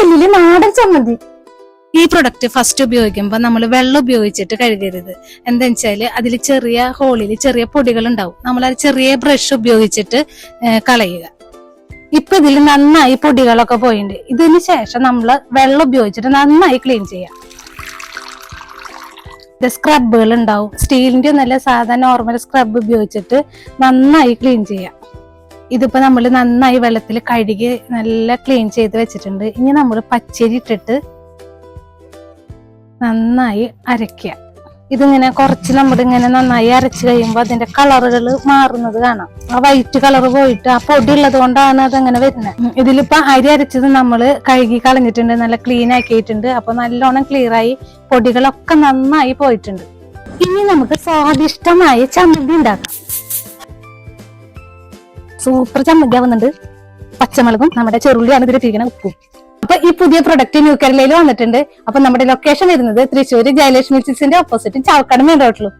കല്ലിൽ നാടൻ ചമ്മന്തി. ഈ പ്രൊഡക്റ്റ് ഫസ്റ്റ് ഉപയോഗിക്കുമ്പോൾ നമ്മൾ വെള്ളം ഉപയോഗിച്ചിട്ട് കഴുകരുത്. എന്താ വെച്ചാൽ അതിൽ ചെറിയ ഹോളിൽ ചെറിയ പൊടികൾ ഉണ്ടാവും നമ്മൾ അത് ചെറിയ ബ്രഷ് ഉപയോഗിച്ചിട്ട് കളയുക. ഇപ്പൊ ഇതിൽ നന്നായി പൊടികളൊക്കെ പോയിട്ടുണ്ട് ഇതിന് ശേഷം നമ്മൾ വെള്ളം ഉപയോഗിച്ചിട്ട് നന്നായി ക്ലീൻ ചെയ്യാം. ഇത് സ്ക്രബുകൾ ഉണ്ടാവും. സ്റ്റീലിന്റെ നല്ല സാധാ നോർമൽ സ്ക്രബ് ഉപയോഗിച്ചിട്ട് നന്നായി ക്ലീൻ ചെയ്യാം. ഇതിപ്പോ നമ്മൾ നന്നായി വെള്ളത്തിൽ കഴുകി നല്ല ക്ലീൻ ചെയ്ത് വെച്ചിട്ടുണ്ട്. ഇനി നമ്മൾ പച്ചരി ഇട്ടിട്ട് നന്നായി അരയ്ക്കുക. ഇതിങ്ങനെ കുറച്ച് നമ്മൾ ഇങ്ങനെ നന്നായി അരച്ച് കഴിയുമ്പോൾ അതിന്റെ കളറുകൾ മാറുന്നത് കാണാം. ആ വൈറ്റ് കളർ പോയിട്ട് ആ പൊടി ഉള്ളത് കൊണ്ടാണ് അതങ്ങനെ വരുന്നത്. ഇതിലിപ്പോ അരി അരച്ചത് നമ്മൾ കഴുകി കളഞ്ഞിട്ടുണ്ട്. നല്ല ക്ലീൻ ആക്കിയിട്ടുണ്ട്. അപ്പൊ നല്ലോണം ക്ലിയർ ആയി പൊടികളൊക്കെ നന്നായി പോയിട്ടുണ്ട്. ഇനി നമുക്ക് സ്വാദിഷ്ടമായ ചമ്മന്തി ഉണ്ടാക്കാം. സൂപ്പർ ചമ്മന്തി ആവുന്നുണ്ട്. പച്ചമുളകും നമ്മുടെ ചെറുള്ളിയാണ് ഇതിലിട്ടിരിക്കുന്ന ഉപ്പും. അപ്പൊ ഈ പുതിയ പ്രൊഡക്റ്റ് ന്യൂ കേരളയിൽ വന്നിട്ടുണ്ട്. അപ്പൊ നമ്മുടെ ലൊക്കേഷൻ വരുന്നത് തൃശ്ശൂർ ജയലക്ഷ്മി ചിൽസിന്റെ ഓപ്പോസിറ്റ് ചാവക്കാട് മെയിൻ റോഡിലും